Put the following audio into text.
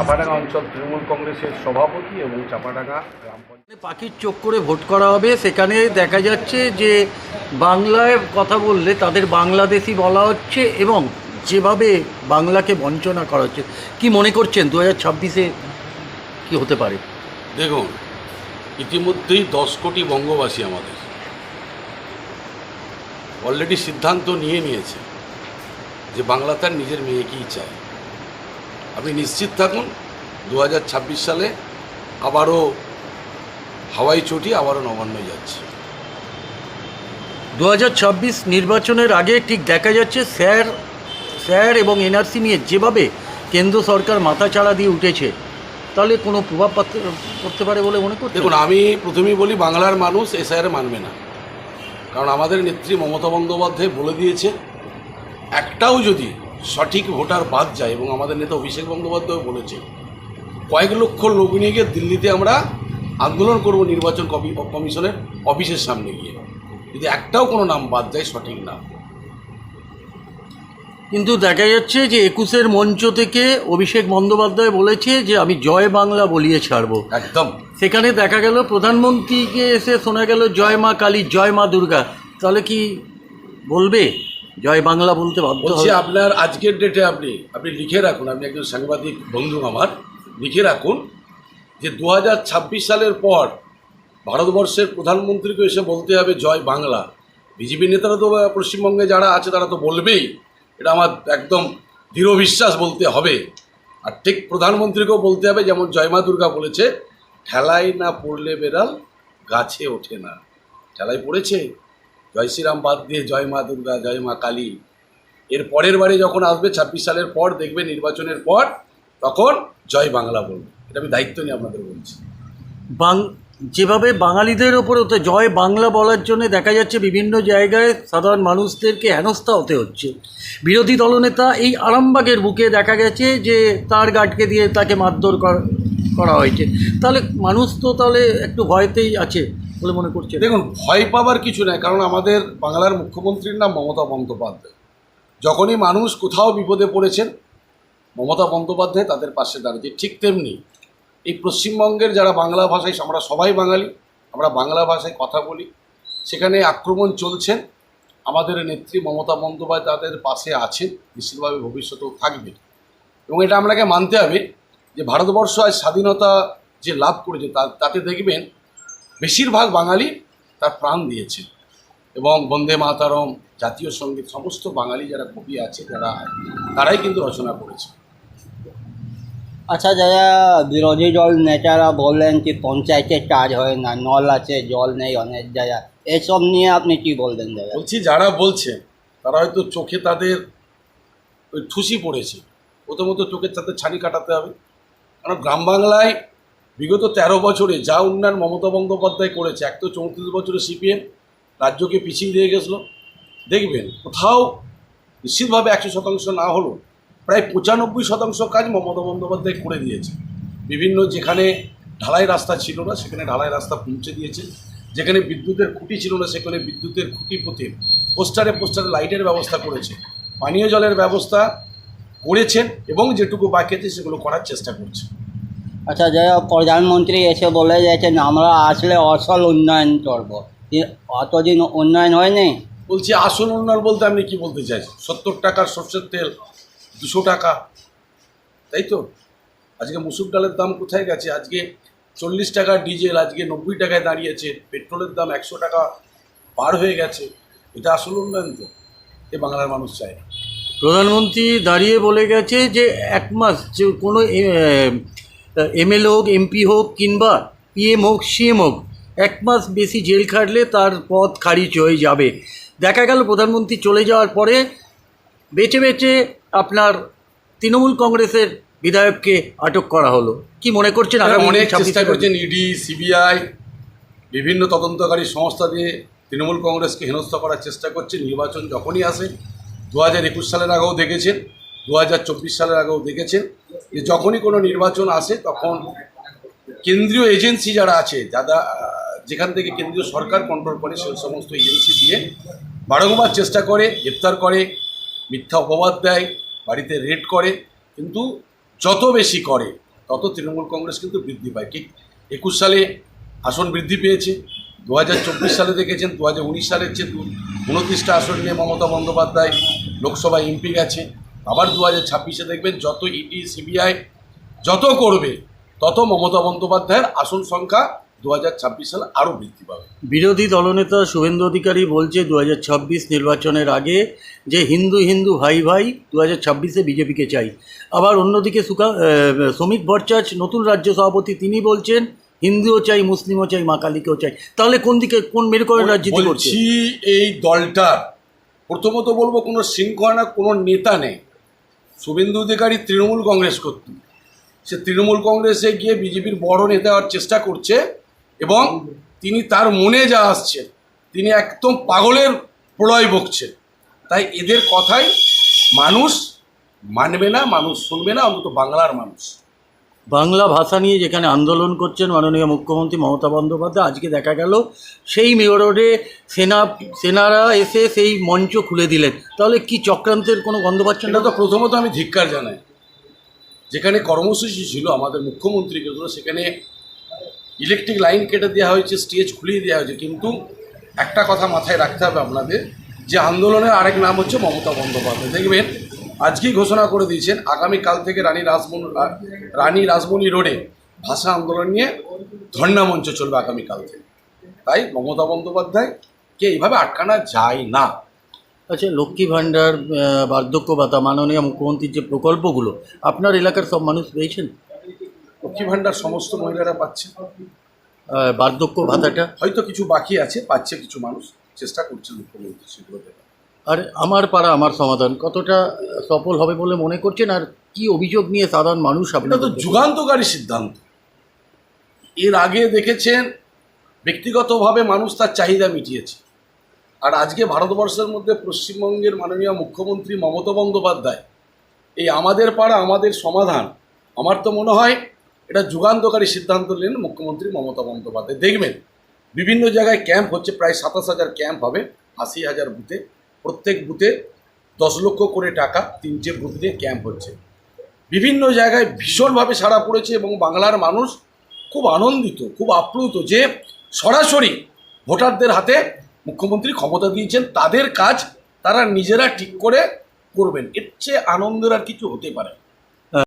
চাপাডাঙ্গা অঞ্চল তৃণমূল কংগ্রেসের সভাপতি এবং চাপাডাঙ্গা গ্রাম পঞ্চায়েত পাখির চোখ করে ভোট করা হবে সেখানে দেখা যাচ্ছে যে বাংলায় কথা বললে তাদের বাংলাদেশি বলা হচ্ছে এবং যেভাবে বাংলাকে বঞ্চনা করা হচ্ছে। কি মনে করছেন? দু হাজার ছাব্বিশে কী হতে পারে? দেখুন ইতিমধ্যেই দশ কোটি বঙ্গবাসী আমাদের। অলরেডি সিদ্ধান্ত নিয়ে নিয়েছে যে বাংলা তার নিজের মেয়েকেই চায়। আপনি নিশ্চিত থাকুন দু হাজার ছাব্বিশ সালে আবারও হাওয়াই চটি আবারও নবান্ন যাচ্ছে। দু হাজার ছাব্বিশ নির্বাচনের আগে ঠিক দেখা যাচ্ছে স্যার স্যার এবং এনআরসি নিয়ে যেভাবে কেন্দ্র সরকার মাথাচাড়া দিয়ে উঠেছে তাহলে কোনো প্রভাব পড়তে পারে বলে মনে করতে দেখুন আমি প্রথমেই বলি বাংলার মানুষ এসআইআর মানবে না। কারণ আমাদের নেত্রী মমতা বন্দ্যোপাধ্যায় বলে দিয়েছে একটাও যদি সঠিক ভোটার বাদ যায় এবং আমাদের নেতা অভিষেক বন্দ্যোপাধ্যায় বলেছে কয়েক লক্ষ লোক নিয়ে গিয়ে দিল্লিতে আমরা আন্দোলন করব নির্বাচন কমি- কমিশনের অফিসের সামনে গিয়ে। যদি একটাও কোনো নাম বাদ যায় সঠিক নাম কিন্তু দেখা যাচ্ছে যে একুশের মঞ্চ থেকে অভিষেক বন্দ্যোপাধ্যায় বলেছে যে আমি জয় বাংলা বলিয়ে ছাড়বো। একদম। সেখানে দেখা গেল প্রধানমন্ত্রীকে এসে শোনা গেল জয় মা কালী জয় মা দুর্গা। তাহলে কি বলবে? জয় বাংলা বলতে বাধ্য বলছি আপনার আজকের ডেটে আপনি আপনি লিখে রাখুন আপনি একজন সাংবাদিক বন্ধু আমার লিখে রাখুন যে দু হাজার ছাব্বিশ সালের পর ভারতবর্ষের প্রধানমন্ত্রীকে এসে বলতে হবে জয় বাংলা। বিজেপি নেতারা তো পশ্চিমবঙ্গে যারা আছে তারা তো বলবেই এটা আমার একদম দৃঢ় বিশ্বাস বলতে হবে। আর ঠিক প্রধানমন্ত্রীকেও বলতে হবে যেমন জয়মা দুর্গা বলেছে ঠেলাই না পড়লে বেড়াল গাছে ওঠে না। ঠেলায় পড়েছে? জয় শ্রীরাম বাদ দিয়ে জয় মা দুর্গা, জয় মা কালী। এর পরের বারে যখন আসবে, ছাব্বিশ সালের পর দেখবে নির্বাচনের পর, তখন জয় বাংলা বলবে। এটা আমি দায়িত্ব নিয়ে আপনাদের বলছি। বাং, যেভাবে বাঙালিদের ওপরে তো জয় বাংলা বলার জন্য দেখা যাচ্ছে বিভিন্ন জায়গায় সাধারণ মানুষদেরকে হেনস্থা হতে হচ্ছে। বিরোধী দলনেতা এই আরামবাগের বুকে দেখা গেছে যে তার গার্ডকে দিয়ে তাকে মারধর করা হয়েছে। তাহলে মানুষ তো তাহলে একটু ভয়তেই আছে। বলে মনে করছে দেখুন, ভয় পাবার কিছু নাই, কারণ আমাদের বাংলার মুখ্যমন্ত্রীর নাম মমতা বন্দ্যোপাধ্যায়। যখনই মানুষ কোথাও বিপদে পড়েছেন, মমতা বন্দ্যোপাধ্যায় তাদের পাশে দাঁড়িয়েছে ঠিক তেমনি এই পশ্চিমবঙ্গের যারা বাংলা ভাষায়, আমরা সবাই বাঙালি, আমরা বাংলা ভাষায় কথা বলি, সেখানে আক্রমণ চলছেন আমাদের নেত্রী মমতা বন্দ্যোপাধ্যায় তাদের পাশে আছেন, নিশ্চিতভাবে ভবিষ্যতেও থাকবে এবং এটা আপনাকে মানতে হবে যে, ভারতবর্ষ আজ স্বাধীনতা যে লাভ করেছে তাতে দেখবেন বেশিরভাগ বাঙালি তার প্রাণ দিয়েছে। এবং বন্দে মাতারম জাতীয় সংগীত সমস্ত বাঙালি যারা কবি আছে যারা তারাই কিন্তু রচনা করেছে। আচ্ছা যারা বিরোধী দল নেতারা বললেন যে পঞ্চায়েতের কাজ হয় না নল আছে জল নেই অনেক জায়গা এসব নিয়ে আপনি কি বলবেন দাদা? বলছি যারা বলছে তারা হয়তো চোখে তাদের ওই ঠুসি পড়েছে। প্রথমত চোখের সাথে ছানি কাটাতে হবে। কারণ গ্রাম বাংলায় বিগত তেরো বছরে যা উন্নয়ন মমতা বন্দ্যোপাধ্যায় করেছে, এক তো চৌত্রিশ বছরে সিপিএম রাজ্যকে পিছিয়ে দিয়ে গেছিল। দেখবেন কোথাও নিশ্চিতভাবে একশো শতাংশ না হলেও প্রায় পঁচানব্বই শতাংশ কাজ মমতা বন্দ্যোপাধ্যায় করে দিয়েছে। বিভিন্ন যেখানে ঢালাই রাস্তা ছিল না, সেখানে ঢালাই রাস্তা পৌঁছে দিয়েছে। যেখানে বিদ্যুতের খুঁটি ছিল না, সেখানে বিদ্যুতের খুঁটি পুঁতে পোস্টারে পোস্টারে লাইটের ব্যবস্থা করেছে, পানীয় জলের ব্যবস্থা করেছেন এবং যেটুকু বাকি আছে সেগুলো করার চেষ্টা করছে। আচ্ছা যারা প্রধানমন্ত্রী এসে বলে যাচ্ছেন আমরা আসলে অসল উন্নয়ন করব। অতদিন উন্নয়ন হয়নি? বলছি আসল উন্নয়ন বলতে আপনি কি বলতে চাইছেন সত্তর টাকার সর্ষের তেল দুশো টাকা তাই তো? আজকে মুসুর ডালের দাম কোথায় গেছে? আজকে চল্লিশ টাকা ডিজেল আজকে নব্বই টাকায় দাঁড়িয়েছে পেট্রোলের দাম একশো টাকা পার হয়ে গেছে। এটা আসল উন্নয়ন তো। এ বাংলার মানুষ চায় প্রধানমন্ত্রী দাঁড়িয়ে বলে গেছে যে এক মাস যে কোনো এমএলএ হোক এমপি হোক কিংবা পিএম হোক সিএম হোক এক মাস বেশি জেল খাটলে তার পথ খারিজ হয়ে যাবে। দেখা গেল প্রধানমন্ত্রী চলে যাওয়ার পরে বেছে বেছে আপনার তৃণমূল কংগ্রেসের বিধায়ককে আটক করা হলো। কি মনে করছেন আগামী অনেক 26 চেষ্টা করছেন ইডি সিবিআই বিভিন্ন তদন্তকারী সংস্থা দিয়ে তৃণমূল কংগ্রেসকে হেনস্থা করার চেষ্টা করছে নির্বাচন যখনই আসে দু হাজার একুশ সালের আগেও দেখেছেন। দু হাজার চব্বিশ সালের আগেও দেখেছেন যে যখনই কোনো নির্বাচন আসে তখন কেন্দ্রীয় এজেন্সি যারা আছে, যারা, যেখান থেকে কেন্দ্রীয় সরকার কন্ট্রোল করে সেই সমস্ত এজেন্সি দিয়ে বারংবার চেষ্টা করে, গ্রেপ্তার করে, মিথ্যা অপবাদ দেয়, বাড়িতে রেড করে, কিন্তু যত বেশি করে, তত তৃণমূল কংগ্রেস কিন্তু বৃদ্ধি পায়। ঠিক একুশ সালে আসন বৃদ্ধি পেয়েছে, দু হাজার চব্বিশ সালে দেখেছেন, দু হাজার উনিশ সালের চেয়ে উনত্রিশটা আসন নিয়ে মমতা বন্দ্যোপাধ্যায় লোকসভায় এমপি গেছে আবার দু হাজার ছাব্বিশে দেখবেন যত ইডি সিবিআই যত করবে তত মমতা বন্দ্যোপাধ্যায়ের আসন সংখ্যা দু হাজার ছাব্বিশ সালে আরও বৃদ্ধি পাবে। বিরোধী দলনেতা শুভেন্দু অধিকারী বলছে দু হাজার ছাব্বিশ নির্বাচনের আগে যে হিন্দু হিন্দু ভাই ভাই দু হাজার ছাব্বিশে বিজেপিকে চাই। আবার অন্যদিকে সুকা শ্রমিক ভট্টাচ নতুন রাজ্য সভাপতি তিনি বলছেন হিন্দুও চাই মুসলিমও চাই মা কালীকেও চাই। তাহলে কোন দিকে কোন মেরু করে রাজনীতি করছে এই দলটার প্রথমত বলব কোনো শৃঙ্খলা কোনো নেতা নেই। শুভেন্দু অধিকারী তৃণমূল কংগ্রেস করত সে তৃণমূল কংগ্রেসে গিয়ে বিজেপির বড় নেতা হওয়ার চেষ্টা করছে এবং তিনি তার মনে যা আসছেন তিনি একদম পাগলের প্রলয় বকছেন তাই এদের কথাই মানুষ মানবে না, মানুষ শুনবে না, অন্তত বাংলার মানুষ। বাংলা ভাষা নিয়ে যেখানে আন্দোলন করছেন মাননীয় মুখ্যমন্ত্রী মমতা বন্দ্যোপাধ্যায়, আজকে দেখা গেল সেই মেয়র রোডে সেনা, সেনারা এসে সেই মঞ্চ খুলে দিলেন। তাহলে কি চক্রান্তের কোনো গন্ধ পাচ্ছেন না? তো প্রথমত আমি ধিক্কার জানাই। যেখানে কর্মসূচি ছিল, আমাদের মুখ্যমন্ত্রীকে ধরো, সেখানে ইলেকট্রিক লাইন কেটে দেওয়া হয়েছে স্টেজ খুলিয়ে দেওয়া হয়েছে। কিন্তু একটা কথা মাথায় রাখতে হবে আপনাদের, যে আন্দোলনের আরেক নাম হচ্ছে মমতা বন্দ্যোপাধ্যায়। দেখবেন আজকেই ঘোষণা করে দিয়েছেন আগামীকাল থেকে রানী রাসমণি রানী রাসমণি রোডে ভাষা আন্দোলন নিয়ে ধর্ণা মঞ্চ চলবে আগামীকাল থেকে। তাই মমতা বন্দ্যোপাধ্যায়কে এইভাবে আটকানো যায় না। আচ্ছা লক্ষ্মী ভাণ্ডার বার্ধক্য ভাতা মাননীয় মুখ্যমন্ত্রীর যে প্রকল্পগুলো আপনার এলাকার সব মানুষ পেয়েছেন? লক্ষ্মী ভাণ্ডার সমস্ত মহিলারা পাচ্ছে। বার্ধক্য ভাতাটা? হয়তো কিছু বাকি আছে পাচ্ছে কিছু মানুষ চেষ্টা করছে মুখ্যমন্ত্রী সেগুলো দেওয়ার। আর আমার পাড়া আমার সমাধান কতটা সফল হবে বলে মনে করছেন? আর কি অভিযোগ নিয়ে সাধারণ মানুষ এটা আপনার তো যুগান্তকারী সিদ্ধান্ত। এর আগে দেখেছেন ব্যক্তিগতভাবে মানুষ তার চাহিদা মিটিয়েছে। আর আজকে ভারতবর্ষের মধ্যে পশ্চিমবঙ্গের মাননীয় মুখ্যমন্ত্রী মমতা বন্দ্যোপাধ্যায় এই আমাদের পাড়া আমাদের সমাধান আমার তো মনে হয় এটা যুগান্তকারী সিদ্ধান্ত নিলেন মুখ্যমন্ত্রী মমতা বন্দ্যোপাধ্যায়। দেখবেন বিভিন্ন জায়গায় ক্যাম্প হচ্ছে প্রায় সাতাশ হাজার ক্যাম্প হবে আশি হাজার বুথে। প্রত্যেক বুথে দশ লক্ষ করে টাকা তিনটে বুথ ক্যাম্প হচ্ছে বিভিন্ন জায়গায় ভীষণভাবে সাড়া পড়েছে এবং বাংলার মানুষ খুব আনন্দিত, খুব আপ্লুত যে সরাসরি ভোটারদের হাতে মুখ্যমন্ত্রী ক্ষমতা দিয়েছেন, তাদের কাজ তারা নিজেরা ঠিক করে করবেন এর চেয়ে আনন্দের আর কিছু হতে পারে।